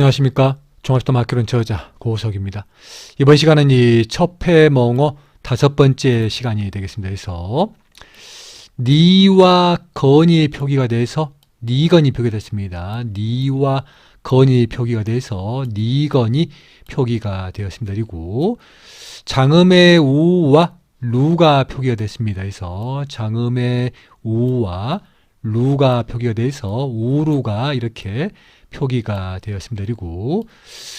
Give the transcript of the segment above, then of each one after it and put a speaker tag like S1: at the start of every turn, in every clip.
S1: 안녕하십니까. 종합시도 마크론 저자 고석입니다. 이번 시간은 이 첩회멍어 다섯 번째 시간이 되겠습니다. 그래서 니와 건이 표기가 돼서 니건이 표기됐습니다. 니와 건이 표기가 돼서 니건이 표기가 되었습니다. 그리고 장음의 우와 루가 표기가 됐습니다. 그래서 장음의 우와 루가 표기가 돼서 우루가 이렇게 표기가 되었습니다. 그리고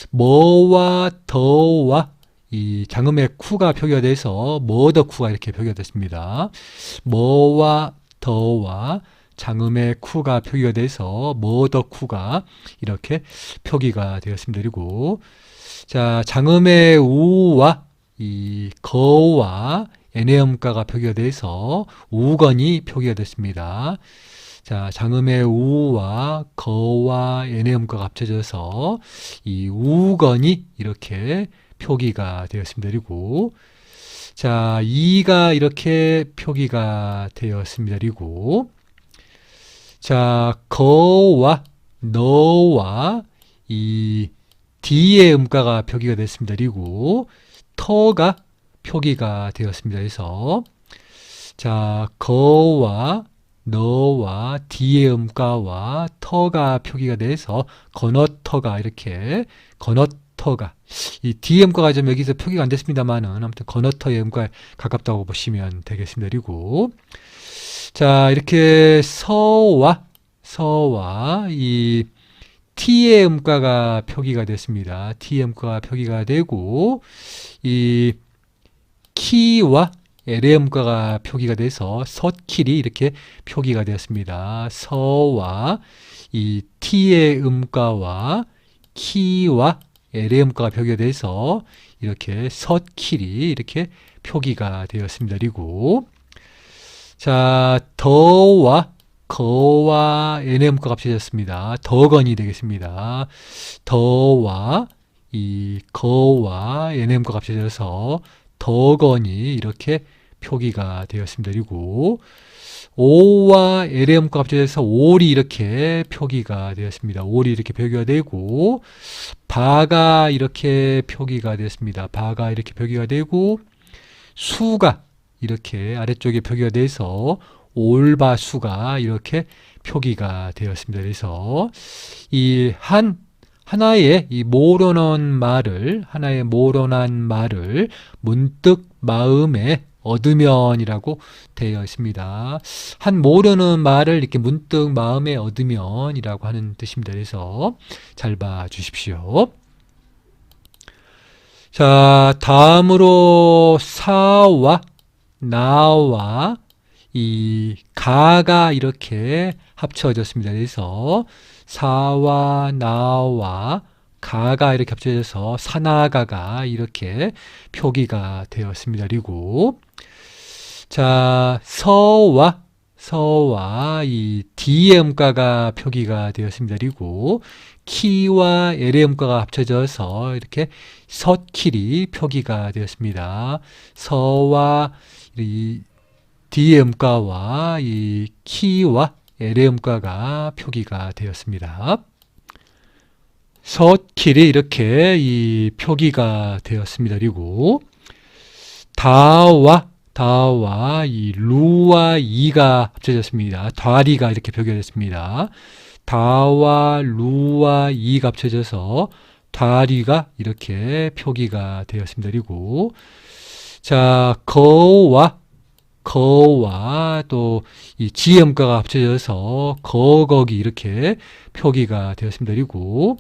S1: 뭐와 더와 이 장음의 쿠가 표기가 돼서 뭐더 쿠가 이렇게 표기가 됐습니다. 뭐와 더와 장음의 쿠가 표기가 돼서 뭐더 쿠가 이렇게 표기가 되었습니다. 그리고 자 장음의 우와 이 거와 에네음가가 표기가 돼서 우건이 표기가 됐습니다. 자, 장음의 우와 거와 에네음가가 합쳐져서 이 우건이 이렇게 표기가 되었습니다. 그리고 자, 이가 이렇게 표기가 되었습니다. 그리고 자, 거와 너와 이 뒤의 음가가 표기가 됐습니다. 그리고 터가 표기가 되었습니다. 그래서 자, 거와 너와 뒤의 음가와 터가 표기가 돼서 건어터가 이렇게 건어터가 이 뒤의 음가가 좀 여기서 표기가 안 됐습니다만은 아무튼 건어터의 음가에 가깝다고 보시면 되겠습니다. 그리고 자 이렇게 서와 서와 이 T의 음가가 표기가 됐습니다. T의 음가가 표기가 되고 이 키와 L의 음가가 표기가 돼서 섯킬이 이렇게 표기가 되었습니다. 서와 이 T의 음가와 키와 L의 음가가 표기가 돼서 이렇게 섯킬이 이렇게 표기가 되었습니다. 그리고 자 더와 거와 N의 음가가 합쳐졌습니다. 더건이 되겠습니다. 더와 이 거와 음가가 합쳐져서 더건이 이렇게 표기가 되었습니다. 그리고 O와 음가 합쳐져서 올이 이렇게 표기가 되었습니다. 올이 이렇게 표기가 되고 바가 이렇게 표기가 되었습니다. 바가 이렇게 표기가 되고 수가 이렇게 아래쪽에 표기가 돼서 올바수가 이렇게 표기가 되었습니다. 그래서 이 한 하나의 이 모론한 말을 하나의 모론한 말을 문득 마음에 얻으면이라고 되어 있습니다. 한 모르는 말을 이렇게 문득 마음에 얻으면이라고 하는 뜻입니다. 그래서 잘 봐 주십시오. 자, 다음으로 사와 나와 이 가가 이렇게 합쳐졌습니다. 그래서 사와 나와 가가 이렇게 합쳐져서 사나가가 이렇게 표기가 되었습니다. 그리고 자 서와 서와 이 D의 음가가 표기가 되었습니다. 그리고 키와 L의 음가가 합쳐져서 이렇게 섯킬이 표기가 되었습니다. 서와 이 D의 음가와 이 키와 L의 음가가 표기가 되었습니다. 섯킬이 이렇게 이 표기가 되었습니다. 그리고 다와 다와 이 루와 이가 합쳐졌습니다. 다리가 이렇게 표기가 됐습니다. 다와 루와 이가 합쳐져서 다리가 이렇게 표기가 되었습니다. 그리고 자 거와 거와 또 이 지음가가 합쳐져서 거거기 이렇게 표기가 되었습니다. 그리고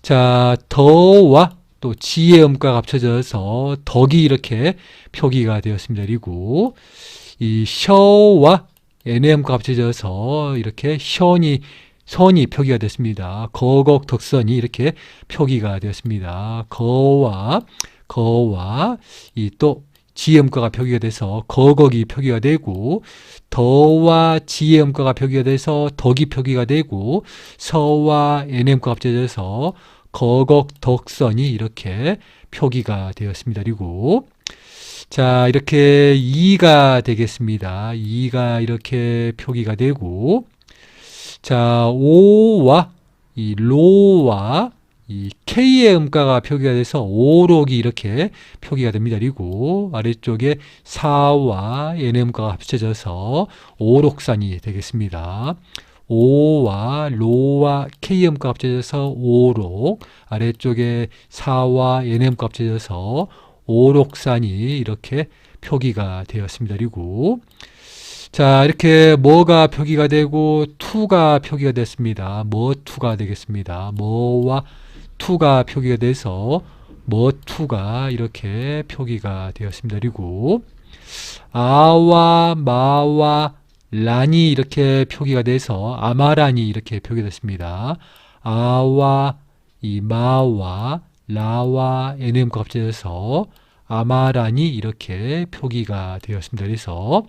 S1: 자 더와 또 지의 음가가 합쳐져서 덕이 이렇게 표기가 되었습니다. 그리고 이 셔와 n의 음가 합쳐져서 이렇게 션이 선이 표기가 됐습니다. 거곡 덕선이 이렇게 표기가 되었습니다. 거와 거와 이 또 지음가가 표기가 돼서 거곡이 표기가 되고 더와 지음가가 표기가 돼서 덕이 표기가 되고 서와 n음가 합쳐져서 거곡 덕선이 이렇게 표기가 되었습니다. 그리고 자 이렇게 이가 되겠습니다. 이가 이렇게 표기가 되고 자 오와 이 로와 이 K의 음가가 표기가 돼서 오록이 이렇게 표기가 됩니다. 그리고 아래쪽에 사와 N의 음가가 합쳐져서 오록산이 되겠습니다. 오와 로와 K의 음가 합쳐져서 오록 아래쪽에 사와 N의 음가 합쳐져서 오록산이 이렇게 표기가 되었습니다. 그리고 자 이렇게 뭐가 표기가 되고 투가 표기가 됐습니다. 뭐 투가 되겠습니다. 뭐와 투가 표기가 돼서 뭐 투가 이렇게 표기가 되었습니다. 그리고 아와 마와 란이 이렇게 표기가 돼서 아마란이 이렇게 표기됐습니다. 아와 이 마와 라와 n음과 합쳐져서 아마란이 이렇게 표기가 되었습니다. 그래서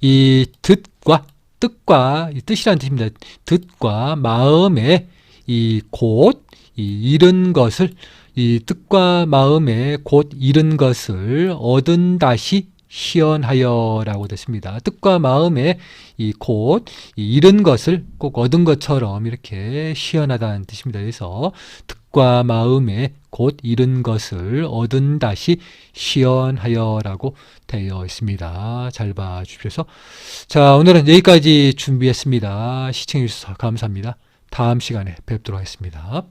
S1: 이 뜻과 뜻과 이 뜻이라는 뜻입니다. 뜻과 마음의 이곧이 잃은 것을 이 뜻과 마음의 곧 잃은 것을 얻은 다시 시연하여라고 됐습니다. 뜻과 마음의 이곧 잃은 것을 꼭 얻은 것처럼 이렇게 시연하다는 뜻입니다. 그래서 뜻과 마음의 곧 잃은 것을 얻은 다시 시연하여라고 되어 있습니다. 잘 봐주십시오. 자, 오늘은 여기까지 준비했습니다. 시청해주셔서 감사합니다. 다음 시간에 뵙도록 하겠습니다.